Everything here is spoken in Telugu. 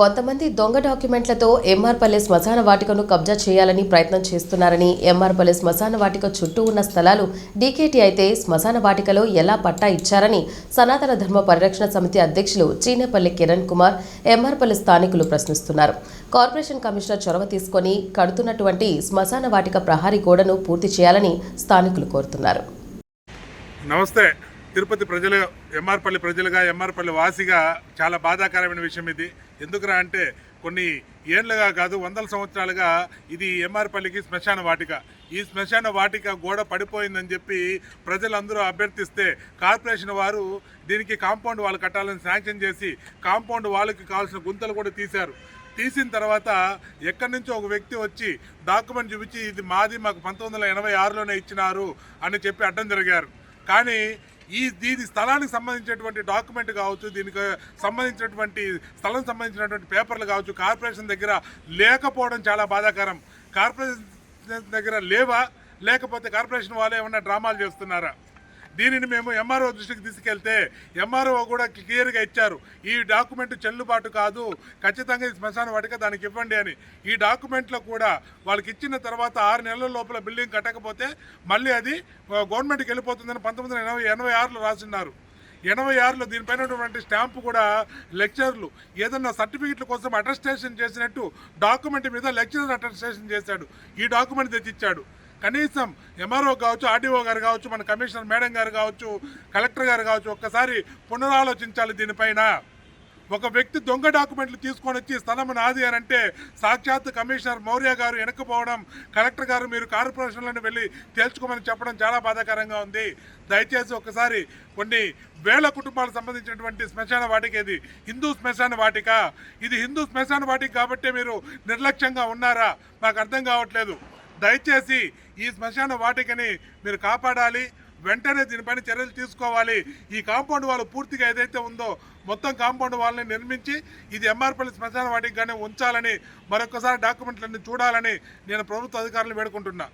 కొంతమంది దొంగ డాక్యుమెంట్లతో ఎంఆర్పల్లె శ్మశాన వాటికను కబ్జా చేయాలని ప్రయత్నం చేస్తున్నారని ఎంఆర్పల్లె శ్మశాన వాటిక చుట్టూ ఉన్న స్థలాలు డీకేటీ అయితే శ్మశాన వాటికలో ఎలా పట్టా ఇచ్చారని సనాతన ధర్మ పరిరక్షణ సమితి అధ్యక్షులు చీనేపల్లి కిరణ్ కుమార్ ఎంఆర్పల్లె స్థానికులు ప్రశ్నిస్తున్నారు. కార్పొరేషన్ కమిషనర్ చొరవ తీసుకొని కడుతున్నటువంటి శ్మశాన వాటిక ప్రహారీ గోడను పూర్తి చేయాలని స్థానికులు కోరుతున్నారు. నమస్తే. తిరుపతి ప్రజలు ఎంఆర్పల్లి ప్రజలుగా ఎంఆర్పల్లి వాసిగా చాలా బాధాకరమైన విషయం ఇది. ఎందుకురా అంటే కొన్ని ఏళ్ళగా కాదు వందల సంవత్సరాలుగా ఇది ఎంఆర్పల్లికి శ్మశాన వాటిక. ఈ శ్మశాన వాటిక గోడ పడిపోయిందని చెప్పి ప్రజలందరూ అభ్యర్థిస్తే కార్పొరేషన్ వారు దీనికి కాంపౌండ్ వాళ్ళు కట్టాలని శాంక్షన్ చేసి కాంపౌండ్ వాళ్ళకి కావాల్సిన గుంతలు కూడా తీశారు. తీసిన తర్వాత ఎక్కడి నుంచో ఒక వ్యక్తి వచ్చి డాక్యుమెంట్ చూపించి ఇది మాది మాకు పంతొమ్మిది వందల ఎనభై ఆరులోనే ఇచ్చినారు అని చెప్పి అడ్డం జరిగారు. కానీ ఈ దీని స్థలానికి సంబంధించినటువంటి డాక్యుమెంట్ కావచ్చు దీనికి సంబంధించినటువంటి స్థలం సంబంధించినటువంటి పేపర్లు కావచ్చు కార్పొరేషన్ దగ్గర లేకపోవడం చాలా బాధాకరం. కార్పొరేషన్ దగ్గర లేవా? లేకపోతే కార్పొరేషన్ వాళ్ళే ఏమన్నా డ్రామాలు చేస్తున్నారా? దీనిని మేము ఎంఆర్ఓ దృష్టికి తీసుకెళ్తే ఎంఆర్ఓ కూడా క్లియర్గా ఇచ్చారు. ఈ డాక్యుమెంట్ చెల్లుబాటు కాదు. ఖచ్చితంగా ఇది శ్మశాన వాటిక దానికి ఇవ్వండి అని. ఈ డాక్యుమెంట్లో కూడా వాళ్ళకి ఇచ్చిన తర్వాత ఆరు నెలల లోపల బిల్డింగ్ కట్టకపోతే మళ్ళీ అది గవర్నమెంట్కి వెళ్ళిపోతుందని పంతొమ్మిది వందల ఎనభై ఎనభై ఆరులో రాసిన్నారు. ఎనభై ఆరులో దీనిపైన ఉన్నటువంటి స్టాంపు కూడా లెక్చర్లు. ఏదన్నా సర్టిఫికెట్ల కోసం అటెస్టేషన్ చేసినట్టు డాక్యుమెంట్ మీద లెక్చరర్ అటెస్టేషన్ చేశాడు. ఈ డాక్యుమెంట్ తెచ్చిచ్చాడు. కనీసం ఎంఆర్ఓ కావచ్చు ఆర్డీఓ గారు కావచ్చు మన కమిషనర్ మేడం గారు కావచ్చు కలెక్టర్ గారు కావచ్చు ఒక్కసారి పునరాలోచించాలి దీనిపైన. ఒక వ్యక్తి దొంగ డాక్యుమెంట్లు తీసుకొని వచ్చి స్థలం నాది అని అంటే సాక్షాత్ కమిషనర్ మౌర్య గారు వెనకపోవడం కలెక్టర్ గారు మీరు కార్పొరేషన్లను వెళ్ళి తేల్చుకోమని చెప్పడం చాలా బాధాకరంగా ఉంది. దయచేసి ఒకసారి కొన్ని వేల కుటుంబాలకు సంబంధించినటువంటి శ్మశాన వాటిక ఇది. హిందూ శ్మశాన వాటిక. ఇది హిందూ శ్మశాన వాటిక కాబట్టే మీరు నిర్లక్ష్యంగా ఉన్నారా? మాకు అర్థం కావట్లేదు. దయచేసి ఈ శ్మశాన వాటికని మీరు కాపాడాలి. వెంటనే దీనిపైన చర్యలు తీసుకోవాలి. ఈ కాంపౌండ్ వాళ్ళు పూర్తిగా ఏదైతే ఉందో మొత్తం కాంపౌండ్ వాళ్ళని నిర్మించి ఇది ఎంఆర్పల్లి శ్మశాన వాటికి కానీ ఉంచాలని మరొకసారి డాక్యుమెంట్లన్నీ చూడాలని నేను ప్రభుత్వ అధికారులను వేడుకుంటున్నా.